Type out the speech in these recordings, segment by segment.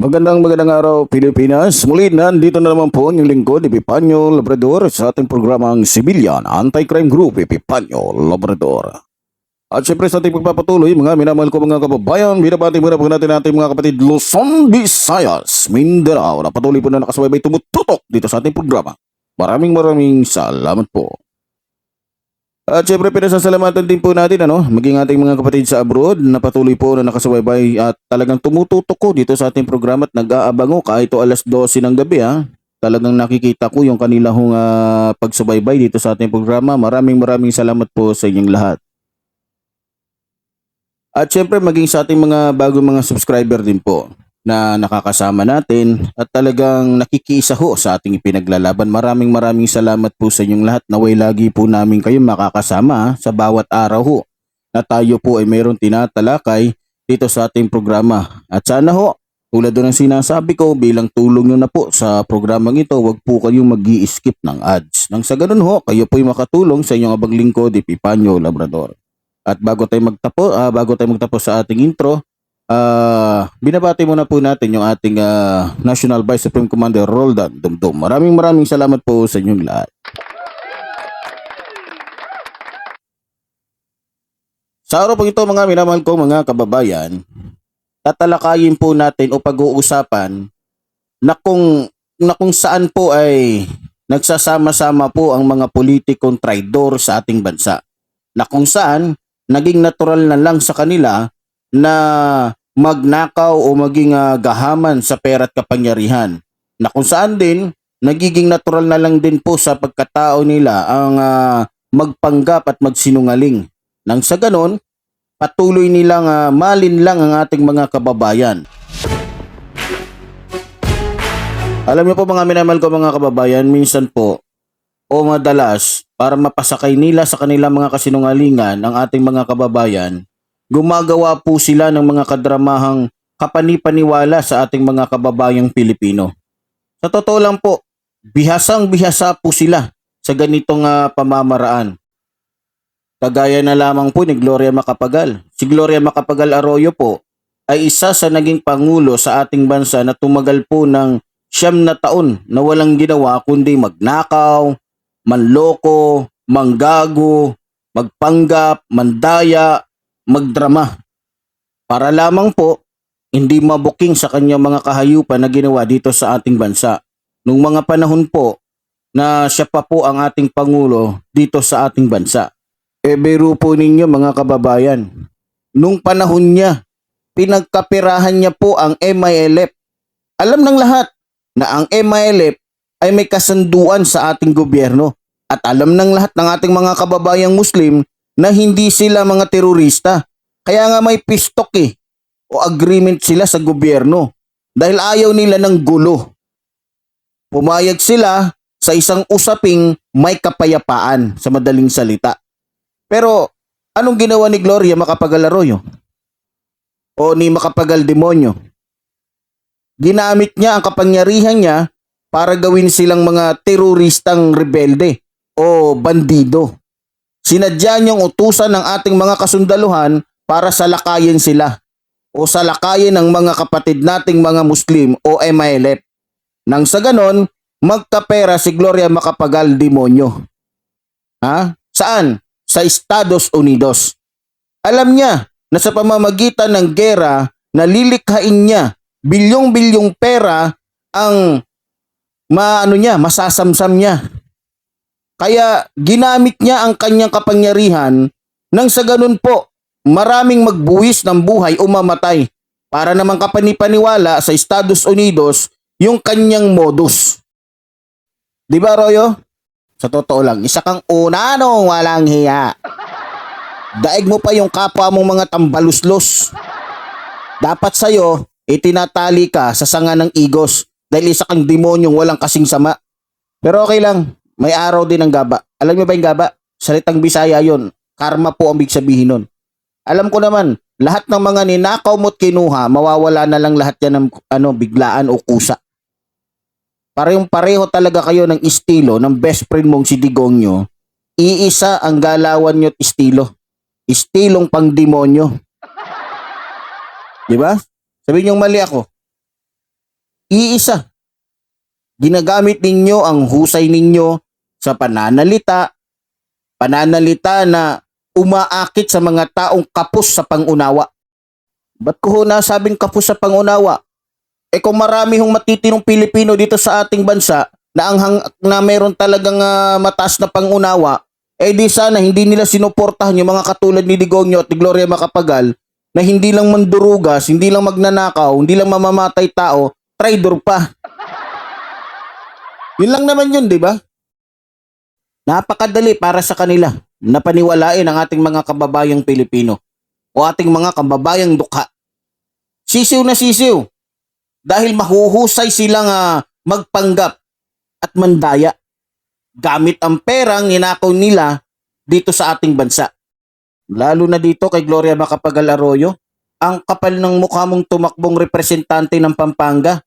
Magandang magandang araw Pilipinas. Muli nandito na naman po inyong lingkod, Epipanyo Labrador sa ating programang Civilian Anti-Crime Group, Epipanyo Labrador. At syempre sa ating pagpapatuloy, mga minamahal ko mga kababayan, binabati muna po natin natin mga kapatid Luzon, Visayas, Mindanao na patuloy po na nakasubaybay tumututok dito sa ating programa. Maraming maraming salamat po. At syempre pinasasalamatan din po natin ano, maging ating mga kapatid sa abroad na patuloy po na nakasubaybay at talagang tumututok ko dito sa ating programa at nag-aabango kahit ito alas 12 ng gabi ha. Talagang nakikita ko yung kanilang uh, pagsubaybay dito sa ating programa. Maraming maraming salamat po sa inyong lahat. At syempre maging sa ating mga bagong mga subscriber din po na nakakasama natin at talagang nakikiisa ho sa ating ipinaglalaban. Maraming maraming salamat po sa inyong lahat. Naway lagi po namin kayo makakasama sa bawat araw ho na tayo po ay mayroong tinatalakay dito sa ating programa. At sana ho, tulad doon ng sinasabi ko, bilang tulong nyo na po sa programang ito, wag po kayong mag skip ng ads. Nang sa ganun ho, kayo po'y makatulong sa inyong abang lingkod, Epipanyo Labrador. At bago tayo magtapo, ah, bago tayo magtapos sa ating intro, ah binabati muna po natin yung ating ah, National Vice Supreme Commander Roldan Dumdum. Maraming maraming salamat po sa inyong lahat. Sa araw po ito mga minamahal ko mga kababayan, tatalakayin po natin o pag-uusapan na kung, na kung saan po ay nagsasama-sama po ang mga politikong traidor sa ating bansa. Na kung saan naging natural na lang sa kanila na magnakaw o maging ah, gahaman sa pera at kapangyarihan. Na kung saan din nagiging natural na lang din po sa pagkatao nila ang ah, magpanggap at magsinungaling. Nang sa ganon, patuloy nilang ah, malinlang ang ating mga kababayan. Alam niyo po mga minamahal ko mga kababayan, minsan po o madalas para mapasakay nila sa kanilang mga kasinungalingan ang ating mga kababayan, gumagawa po sila ng mga kadramahang kapanipaniwala sa ating mga kababayang Pilipino. Sa totoo lang po, bihasang bihasa po sila sa ganitong ah, pamamaraan. Kagaya na lamang po ni Gloria Macapagal. Si Gloria Macapagal Arroyo po ay isa sa naging pangulo sa ating bansa na tumagal po ng siyam na taon na walang ginawa kundi magnakaw, manloko, manggago, magpanggap, mandaya, magdrama. Para lamang po hindi mabuking sa kanyang mga kahayupan na ginawa dito sa ating bansa. Nung mga panahon po na siya pa po ang ating pangulo dito sa ating bansa. E biro po ninyo mga kababayan, nung panahon niya, pinagkapirahan niya po ang MILF. Alam ng lahat na ang MILF ay may kasunduan sa ating gobyerno at alam ng lahat ng ating mga kababayang Muslim na hindi sila mga terorista. Kaya nga may pistok eh o agreement sila sa gobyerno dahil ayaw nila ng gulo. Pumayag sila sa isang usaping may kapayapaan sa madaling salita. Pero anong ginawa ni Gloria Macapagal Arroyo? O ni Macapagal Demonyo? Ginamit niya ang kapangyarihan niya para gawin silang mga teroristang rebelde o bandido. Sinadya niyang utusan ng ating mga kasundaluhan para salakayin sila o salakayin ng mga kapatid nating mga Muslim o MILF. Nang sa ganon, magkapera si Gloria Macapagal Demonyo. Ha? Saan? Sa Estados Unidos. Alam niya na sa pamamagitan ng gera, nalilikhain niya bilyong-bilyong pera ang maano niya, masasamsam niya. Kaya ginamit niya ang kanyang kapangyarihan nang sa ganun po, maraming magbuwis ng buhay o mamatay para naman kapanipaniwala sa Estados Unidos yung kanyang modus. Di ba, Royo? Sa totoo lang, isa kang unanong walang hiya. Daig mo pa yung kapwa mong mga tambaluslos. Dapat sa'yo, itinatali ka sa sanga ng igos dahil isa kang demonyong walang kasing sama. Pero okay lang, may araw din ang gaba. Alam niyo ba yung gaba? Salitang Bisaya yon. Karma po ang big sabihin nun. Alam ko naman, lahat ng mga ninakaw mo't kinuha, mawawala na lang lahat yan ng ano, biglaan o kusa. Parehong pareho talaga kayo ng estilo ng best friend mong si Digongyo. Iisa ang galawan nyo't estilo. Estilong pang demonyo. Di ba? Sabihin nyo mali ako. Iisa. Ginagamit ninyo ang husay ninyo sa pananalita, pananalita na umaakit sa mga taong kapos sa pangunawa. Ba't ko ho nasabing kapos sa pangunawa? Eh kung marami hong matitinong Pilipino dito sa ating bansa na ang hang, na meron talagang ah, mataas na pangunawa, eh di sana hindi nila sinuportahan yung mga katulad ni Digongyo at ni Gloria Macapagal na hindi lang mandurugas, hindi lang magnanakaw, hindi lang mamamatay tao, traitor pa. Yun lang naman yun, di ba? Napakadali para sa kanila na paniwalain ang ating mga kababayang Pilipino o ating mga kababayang dukha. Sisiw na sisiw dahil mahuhusay silang ah, magpanggap at mandaya gamit ang perang ninakaw nila dito sa ating bansa. Lalo na dito kay Gloria Macapagal Arroyo, ang kapal ng mukha mong tumakbong representante ng Pampanga.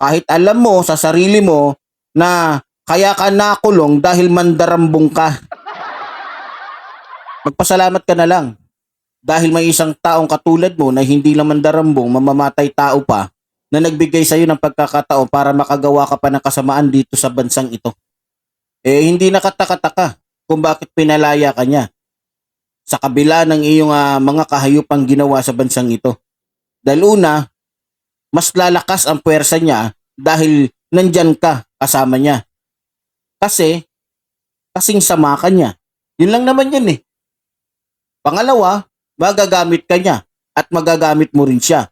Kahit alam mo sa sarili mo na kaya ka nakulong dahil mandarambong ka. Magpasalamat ka na lang. Dahil may isang taong katulad mo na hindi lang mandarambong, mamamatay tao pa, na nagbigay sa iyo ng pagkakataon para makagawa ka pa ng kasamaan dito sa bansang ito. Eh hindi nakatakataka kung bakit pinalaya ka niya sa kabila ng iyong ah, mga kahayupang ginawa sa bansang ito. Dahil una, mas lalakas ang puwersa niya dahil nandyan ka kasama niya. Kasi, kasing sama ka niya. Yun lang naman yun eh. Pangalawa, magagamit ka niya at magagamit mo rin siya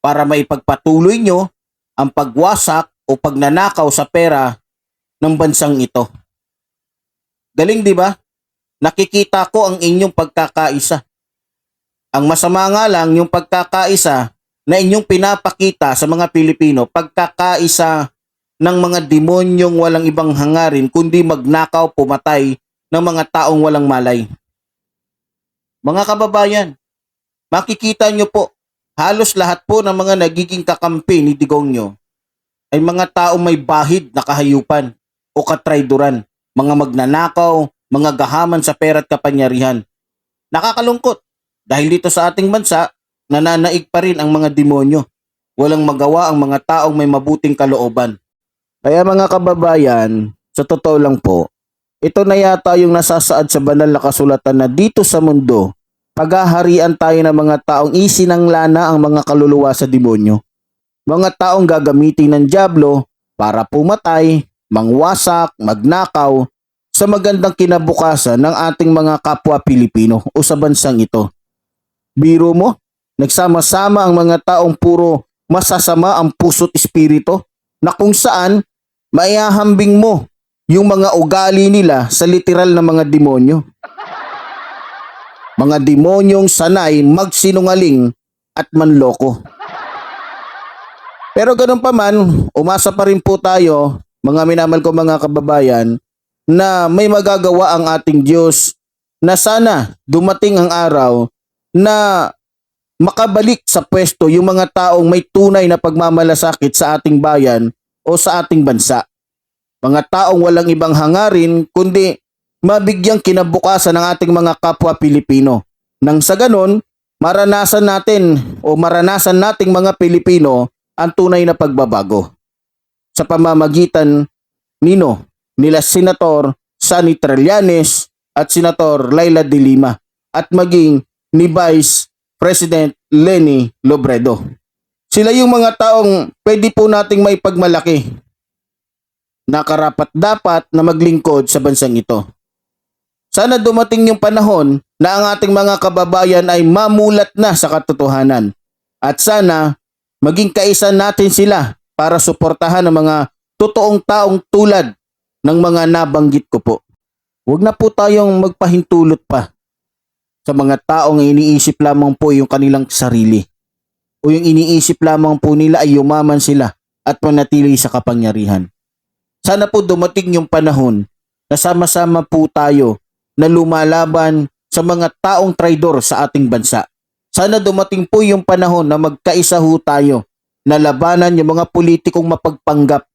para maipagpatuloy nyo ang pagwasak o pagnanakaw sa pera ng bansang ito. Galing di ba? Nakikita ko ang inyong pagkakaisa. Ang masama nga lang yung pagkakaisa na inyong pinapakita sa mga Pilipino, pagkakaisa ng mga demonyong walang ibang hangarin kundi magnakaw pumatay ng mga taong walang malay. Mga kababayan, makikita nyo po, halos lahat po ng mga nagiging kakampi ni Digongyo ay mga taong may bahid na kahayupan o katrayduran, mga magnanakaw, mga gahaman sa pera at kapangyarihan. Nakakalungkot dahil dito sa ating bansa, nananaig pa rin ang mga demonyo. Walang magawa ang mga taong may mabuting kalooban. Kaya mga kababayan, sa totoo lang po, ito na yata yung nasasaad sa banal na kasulatan na dito sa mundo, paghaharian tayo ng mga taong isinanglana ang mga kaluluwa sa demonyo. Mga taong gagamitin ng Diablo para pumatay, mangwasak, magnakaw, sa magandang kinabukasan ng ating mga kapwa Pilipino o sa bansang ito. Biro mo, nagsama-sama ang mga taong puro masasama ang puso't espiritu na kung saan maihahambing mo yung mga ugali nila sa literal na mga demonyo. Mga demonyong sanay magsinungaling at manloko. Pero ganun pa man, umasa pa rin po tayo, mga minamahal ko mga kababayan, na may magagawa ang ating Diyos na sana dumating ang araw na makabalik sa pwesto yung mga taong may tunay na pagmamalasakit sa ating bayan o sa ating bansa. Mga taong walang ibang hangarin kundi mabigyang kinabukasan ng ating mga kapwa Pilipino. Nang sa ganon, maranasan natin o maranasan nating mga Pilipino ang tunay na pagbabago. Sa pamamagitan nino nila Senator Sani Trillanes at Senator Laila de Lima at maging ni Vice President Lenny Lobredo. Sila yung mga taong pwede po nating may pagmalaki na dapat na maglingkod sa bansang ito. Sana dumating yung panahon na ang ating mga kababayan ay mamulat na sa katotohanan at sana maging kaisa natin sila para suportahan ang mga totoong taong tulad ng mga nabanggit ko po. Huwag na po tayong magpahintulot pa sa mga taong iniisip lamang po yung kanilang sarili. O yung iniisip lamang po nila ay yumaman sila at manatili sa kapangyarihan. sana po dumating yung panahon na sama-sama po tayo na lumalaban sa mga taong traidor sa ating bansa. Sana dumating po yung panahon na magkaisa ho tayo na labanan yung mga politikong mapagpanggap.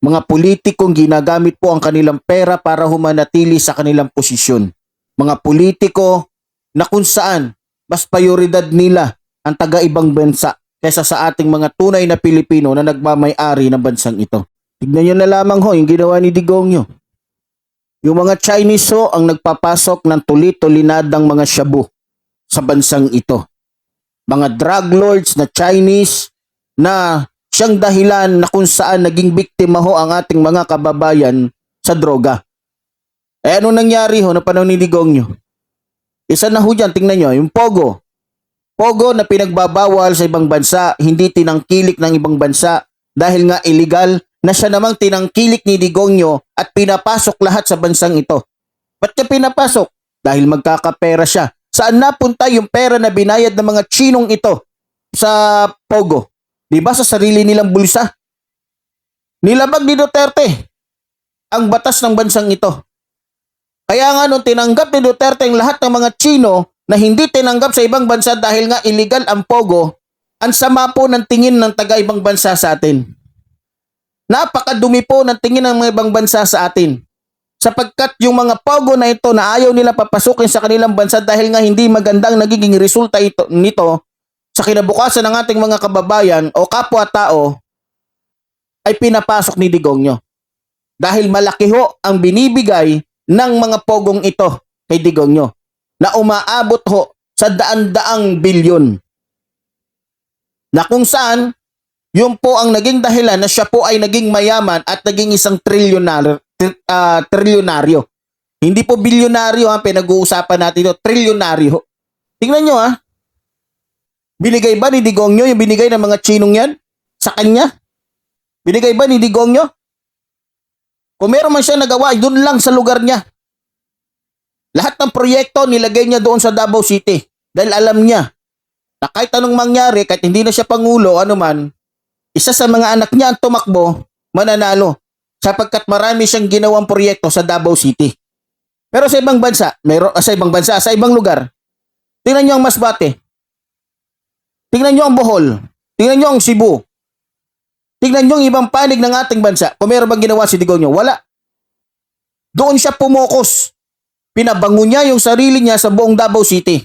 Mga politikong ginagamit po ang kanilang pera para humanatili sa kanilang posisyon. Mga politiko na kung saan mas prioridad nila ang taga-ibang bansa kaysa sa ating mga tunay na Pilipino na nagmamay-ari ng bansang ito. Tignan nyo na lamang ho yung ginawa ni Digong nyo. Yung mga Chinese ho ang nagpapasok ng tulit-tulinadang mga shabu sa bansang ito. Mga drug lords na Chinese na siyang dahilan na kung saan naging biktima ho ang ating mga kababayan sa droga. Eh ano nangyari ho na panahon ni Digong nyo? Isa na ho dyan, tingnan nyo, yung Pogo. Pogo na pinagbabawal sa ibang bansa, hindi tinangkilik ng ibang bansa dahil nga illegal na siya namang tinangkilik ni Digongyo at pinapasok lahat sa bansang ito. Ba't niya pinapasok? Dahil magkakapera siya. Saan napunta yung pera na binayad ng mga chinong ito sa Pogo? Di ba sa sarili nilang bulsa? Nilabag ni Duterte ang batas ng bansang ito. Kaya nga nung tinanggap ni Duterte ang lahat ng mga Chino na hindi tinanggap sa ibang bansa dahil nga illegal ang Pogo, ang sama po ng tingin ng taga-ibang bansa sa atin. Napakadumi po ng tingin ng mga ibang bansa sa atin. Sapagkat yung mga Pogo na ito na ayaw nila papasukin sa kanilang bansa dahil nga hindi magandang nagiging resulta ito, nito sa kinabukasan ng ating mga kababayan o kapwa-tao ay pinapasok ni Digongyo. Dahil malaki ho ang binibigay ng mga pogong ito kay Digongyo na umaabot ho sa daan-daang bilyon. Na kung saan, yun po ang naging dahilan na siya po ay naging mayaman at naging isang trilyonaryo. Uh, trilyonaryo. Hindi po bilyonaryo ang pinag-uusapan natin ito, trilyonaryo. Tingnan nyo ha. Binigay ba ni Digongyo yung binigay ng mga chinong yan sa kanya? Binigay ba ni Digongyo? Kung meron man siya nagawa, doon lang sa lugar niya. Lahat ng proyekto nilagay niya doon sa Davao City. Dahil alam niya na kahit anong mangyari, kahit hindi na siya pangulo, ano man, isa sa mga anak niya ang tumakbo, mananalo. Sapagkat marami siyang ginawang proyekto sa Davao City. Pero sa ibang bansa, meron, sa ibang bansa, sa ibang lugar, tingnan niyo ang Masbate. Tingnan niyo ang Bohol. Tingnan niyo ang Cebu. Tingnan niyo ang ibang panig ng ating bansa. Kung meron bang ginawa si Digongyo, wala. Doon siya pumokos. Pinabango niya yung sarili niya sa buong Davao City.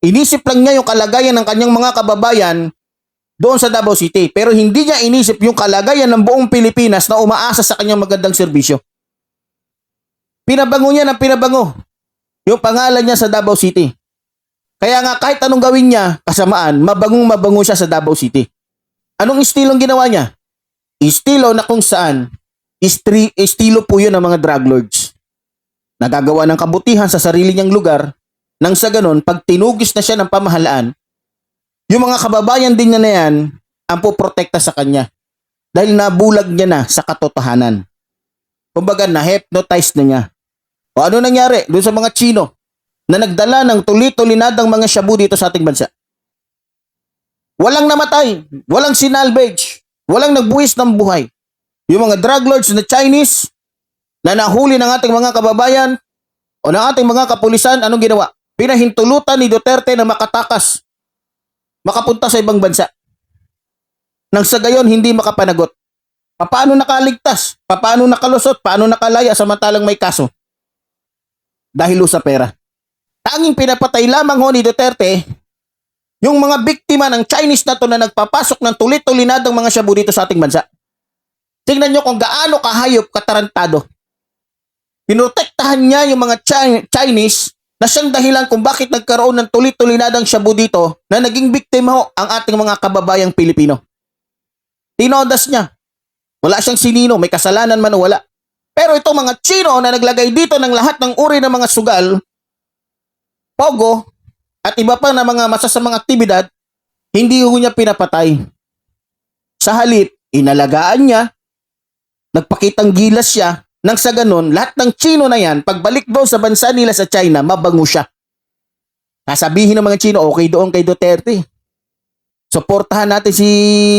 Inisip lang niya yung kalagayan ng kanyang mga kababayan doon sa Davao City. Pero hindi niya inisip yung kalagayan ng buong Pilipinas na umaasa sa kanyang magandang serbisyo. Pinabango niya ng pinabango yung pangalan niya sa Davao City. Kaya nga kahit anong gawin niya, kasamaan, mabangong mabango siya sa Davao City. Anong estilong ginawa niya? Estilo na kung saan, istri, estilo po yun ng mga drug lords. Nagagawa ng kabutihan sa sarili niyang lugar, nang sa ganon, pag tinugis na siya ng pamahalaan, yung mga kababayan din niya na yan, ang poprotekta sa kanya. Dahil nabulag niya na sa katotohanan. Kumbaga, na-hypnotize na niya. O ano nangyari doon sa mga Chino na nagdala ng tulit-tulinadang mga shabu dito sa ating bansa? Walang namatay, walang sinalvage, walang nagbuwis ng buhay. Yung mga drug lords na Chinese na nahuli ng ating mga kababayan o ng ating mga kapulisan, anong ginawa? Pinahintulutan ni Duterte na makatakas, makapunta sa ibang bansa. Nang sa gayon, hindi makapanagot. Paano nakaligtas? Paano nakalusot? Paano nakalaya samantalang may kaso? Dahil sa pera. Tanging pinapatay lamang ho ni Duterte yung mga biktima ng Chinese na to na nagpapasok ng tulit-tulinadong mga shabu dito sa ating bansa. Tingnan nyo kung gaano kahayop katarantado. Pinotektahan niya yung mga Chi- Chinese na siyang dahilan kung bakit nagkaroon ng tulit-tulinadang shabu dito na naging biktima ho ang ating mga kababayang Pilipino. Tinodas niya. Wala siyang sinino, may kasalanan man o wala. Pero itong mga Chino na naglagay dito ng lahat ng uri ng mga sugal, pogo, at iba pa na mga masasamang aktibidad, hindi ho niya pinapatay. Sa halip, inalagaan niya, nagpakitang gilas siya, nang sa ganun, lahat ng Chino na yan, pagbalik doon sa bansa nila sa China, mabango siya. Sasabihin ng mga Chino, okay doon kay Duterte. Suportahan natin si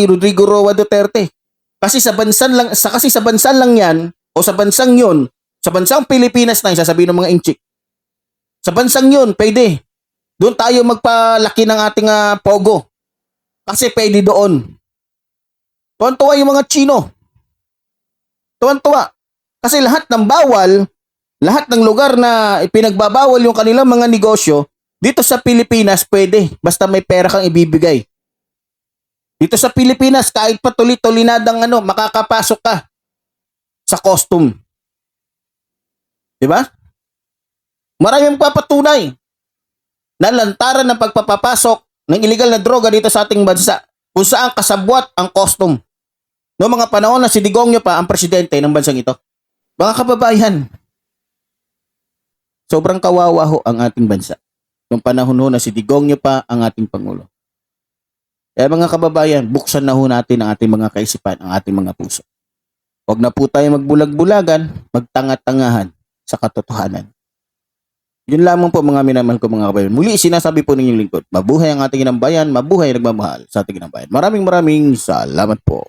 Rodrigo Roa Duterte. Kasi sa bansan lang sa kasi sa bansan lang 'yan o sa bansang 'yon, sa bansang Pilipinas na sasabihin ng mga inchik. Sa bansang 'yon, pwede. Doon tayo magpalaki ng ating ah, pogo. Kasi pwede doon. Tuwan-tuwa yung mga Chino. Tuwan-tuwa. Kasi lahat ng bawal, lahat ng lugar na ipinagbabawal yung kanilang mga negosyo, dito sa Pilipinas pwede. Basta may pera kang ibibigay. Dito sa Pilipinas, kahit pa tuli-tulinadang ano, makakapasok ka sa costume. Di ba? Maraming papatunay na lantaran ng pagpapapasok ng illegal na droga dito sa ating bansa kung saan kasabwat ang costume. Noong mga panahon na si Digongyo pa ang presidente ng bansang ito. Mga kababayan, sobrang kawawa ho ang ating bansa. Noong panahon ho na si Digongyo pa ang ating Pangulo. Kaya mga kababayan, buksan na ho natin ang ating mga kaisipan, ang ating mga puso. Huwag na po tayo magbulag-bulagan, magtanga-tangahan sa katotohanan. Yun lamang po mga minamahal ko mga kabayan. Muli sinasabi po ninyong lingkod, mabuhay ang ating inang bayan, mabuhay ang nagmamahal sa ating inang bayan. Maraming maraming salamat po.